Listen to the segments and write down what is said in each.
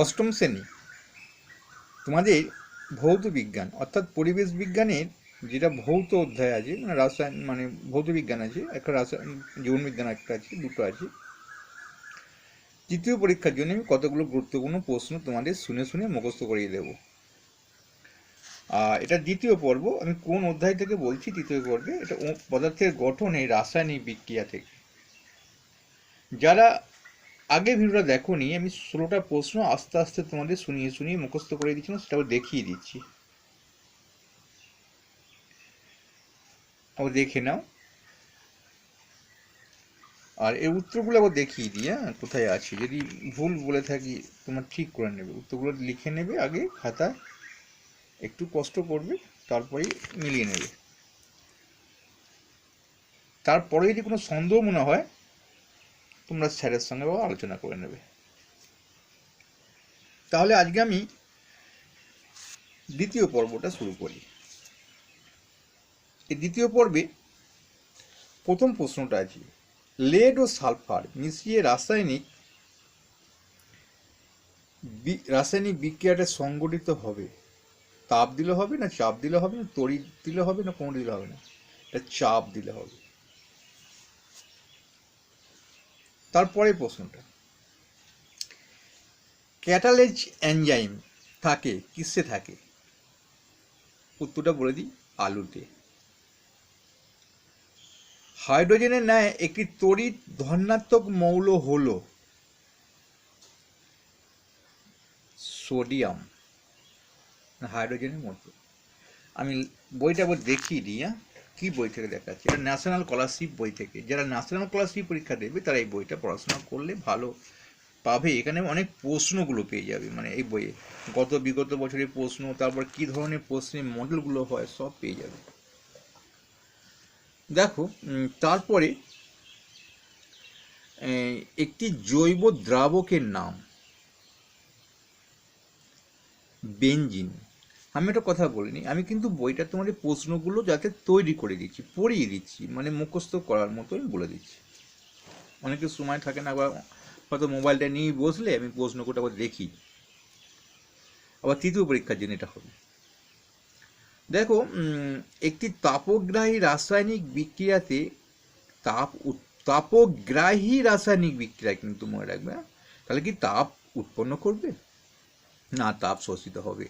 অষ্টম শ্রেণি। তোমাদের ভৌত বিজ্ঞান, অর্থাৎ পরিবেশ বিজ্ঞানের যেটা ভৌত অধ্যায় আছে মানে রাসায়ন মানে ভৌত বিজ্ঞান আছে, একটা রাসায়ন, জীবন বিজ্ঞান একটা আছে, দুটো আছে। তৃতীয় পরীক্ষার জন্য আমি কতগুলো গুরুত্বপূর্ণ প্রশ্ন তোমাদের শুনে শুনে মুখস্থ করিয়ে দেব। আর এটা দ্বিতীয় পর্ব, আমি কোন অধ্যায় থেকে বলছি তৃতীয় পর্বে? এটা পদার্থের গঠনে রাসায়নিক বিক্রিয়া থেকে। যারা আগে ভিডিওটা দেখো নি আমি ষোলোটা প্রশ্ন আস্তে আস্তে তোমাদের শুনিয়ে শুনিয়ে মুখস্থ করে দিচ্ছিলাম সেটা আবার দেখিয়ে দিচ্ছি। আবার দেখে নাও। আর এর উত্তরগুলো আবার দেখিয়ে দিই হ্যাঁ কোথায় আছে। যদি ভুল বলে থাকি, তোমার ঠিক করে নেবে। উত্তরগুলো লিখে নেবে আগে, খাতায়। একটু কষ্ট করবে, তারপরেই মিলিয়ে নেবে। তারপরে যদি কোনো সন্দেহ মনে হয় তোমরা স্যারের সঙ্গে আলোচনা করে নেবে। তাহলে আজকে আমি দ্বিতীয় পর্বটা শুরু করি। এই দ্বিতীয় পর্বে প্রথম প্রশ্নটা আছে লেড ও সালফার মিশিয়ে রাসায়নিক রাসায়নিক বিক্রিয়াটা সংগঠিত হবে। তাপ দিলে হবে না চাপ দিলে হবে না, তড়িৎ দিলে হবে না কোনো দিলে হবে না। এটা চাপ দিলে হবে। তারপরে প্রশ্নটা। ক্যাটালেজ এনজাইম থাকে, কিসে থাকে? উত্তরটা বলে দিই, আলুতে। হাইড্রোজেনের ন্যায় একটি তড়িৎ ধনাত্মক মৌল হল সোডিয়াম। হাইড্রোজেনের মতো আমি বইটা আবার দেখিয়ে দিই হ্যাঁ? কি বই থেকে দেখাচ্ছি? এটা ন্যাশনাল স্কলারশিপ বই থেকে। যারা ন্যাশনাল স্কলারশিপ পরীক্ষা দেবে, তারা এই বইটা পড়াশোনা করলে ভালো পাবে। এখানে অনেক প্রশ্নগুলো পেয়ে যাবে মানে এই বইয়ে। গত বিগত বছরের প্রশ্ন, তারপর কি ধরনের প্রশ্নের মডেলগুলো হয়, সব পেয়ে যাবে। দেখো তারপরে একটি জৈব দ্রাবকের নাম বেঞ্জিন আমি একটা কথা বলিনি, আমি কিন্তু বইটা তোমার এই প্রশ্নগুলো যাতে তৈরি করে দিচ্ছি, পড়িয়ে দিচ্ছি মানে মুখস্থ করার মতোই বলে দিচ্ছি। অনেকের সময় থাকে না, আবার হয়তো মোবাইলটা নিয়ে বসলে আমি প্রশ্নগুলো আবার দেখি। আবার তৃতীয় পরীক্ষার জন্য এটা হবে। দেখো একটি তাপগ্রাহী রাসায়নিক বিক্রিয়াতে তাপ তাপগ্রাহী রাসায়নিক বিক্রিয়া কিন্তু মনে রাখবে হ্যাঁ? তাহলে কি তাপ উৎপন্ন করবে? না, তাপ শোষিত হবে।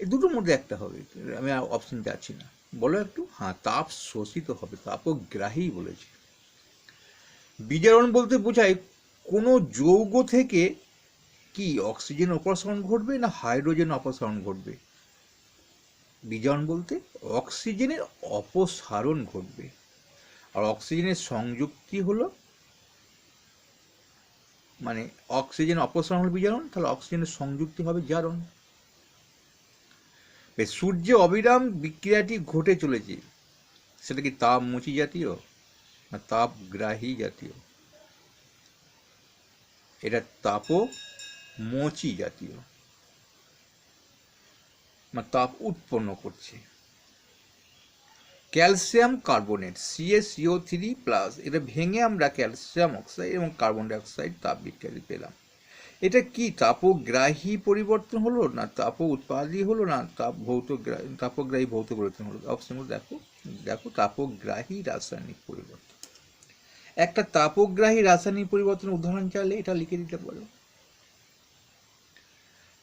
এই দুটোর মধ্যে একটা হবে, আমি অপশন যাচ্ছি না। বলো একটু? হ্যাঁ তাপ শোষিত হবে, তাপগ্রাহী বলেছে। বিজারণ বলতে বোঝায় কোনো যৌগ থেকে কি অক্সিজেন অপসারণ ঘটবে না হাইড্রোজেন অপসারণ ঘটবে? বিজারণ বলতে অক্সিজেনের অপসারণ ঘটবে। আর অক্সিজেনের সংযুক্তি হলো মানে অক্সিজেন অপসারণ হলো বিজারণ, তাহলে অক্সিজেনের সংযুক্তি হবে জারণ। সূর্যে অবিরাম বিক্রিয়াটি ঘটে চলেছে। সেটা কি তাপমোচী জাতীয় না তাপগ্রাহী জাতীয়? এটা তাপমোচী জাতীয়। মানে তাপ উৎপন্ন করছে। Calcium carbonate C A C O three plus এটা ভেঙে আমরা ক্যালসিয়াম অক্সাইড এবং কার্বন ডাইঅক্সাইড তাপ বিক্রিয়া পেলাম। এটা কি তাপগ্রাহী পরিবর্তন হলো না তাপ উৎপাদী হলো না তাপ ভৌত তাপগ্রাহী ভৌত পরিবর্তন হলো? অপশনগুলো দেখো। দেখো, তাপগ্রাহী রাসায়নিক পরিবর্তন। একটা তাপগ্রাহী রাসায়নিক পরিবর্তন উদাহরণ চাইলে এটা লিখে দিতে পারো।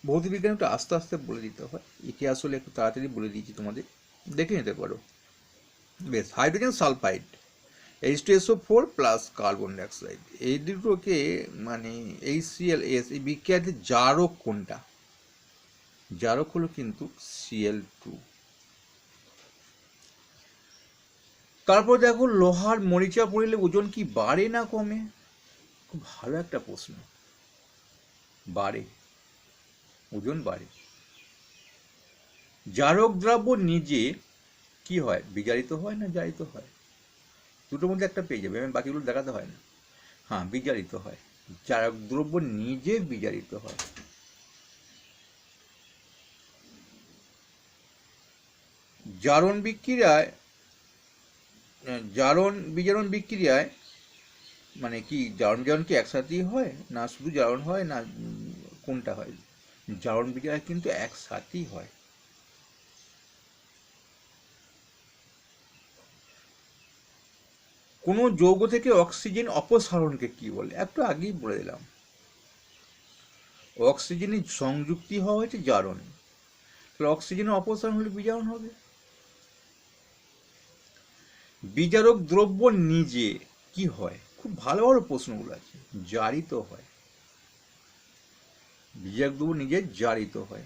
ভৌত বিজ্ঞান একটু আস্তে আস্তে বলে দিতে হয়। ইতিহাস হলে একটু তাড়াতাড়ি বলে দিয়েছি তোমাদের। দেখে নিতে পারো। বেশ, hydrogen sulphide. H two S O four plus carbon dioxide এই দুটোকে মানে এইচ সিএল এস এই বিক্রিয়াতে জারক কোনটা? জারক হলো কিন্তু সিএল টু তারপর দেখো লোহার মরিচা পড়লে ওজন কি বাড়ে না কমে? খুব ভালো একটা প্রশ্ন। বাড়ে। ওজন বাড়ে। জারক দ্রব্য নিজে কি হয়? বিজারিত হয় না জারিত হয়? দুটোর মধ্যে একটা পেয়ে যাবে বাকিগুলো দেখাতে হয় না। হ্যাঁ বিজারিত হয়। জারক দ্রব্য নিজে বিজারিত হয়। জারণ বিক্রিয়ায় জারণ বিজারণ বিক্রিয়ায় মানে কি, জারণ বিজারণ কি একসাথেই হয়? না শুধু জারণ হয়, না কোনটা হয়? জারণ বিক্রিয়া কিন্তু একসাথেই হয়। কোনো যৌগ থেকে অক্সিজেন অপসারণকে কি বলে? একটু আগেই বলে দিলাম। অক্সিজেনের সংযুক্তি হওয়া হয়েছে জারণ। তাহলে অক্সিজেনের অপসারণ হলে বিজারণ হবে। বিজারক দ্রব্য নিজে কি হয়? খুব ভালো ভালো প্রশ্নগুলো আছে। জারিত হয়। বিজারক দ্রব্য নিজে জারিত হয়।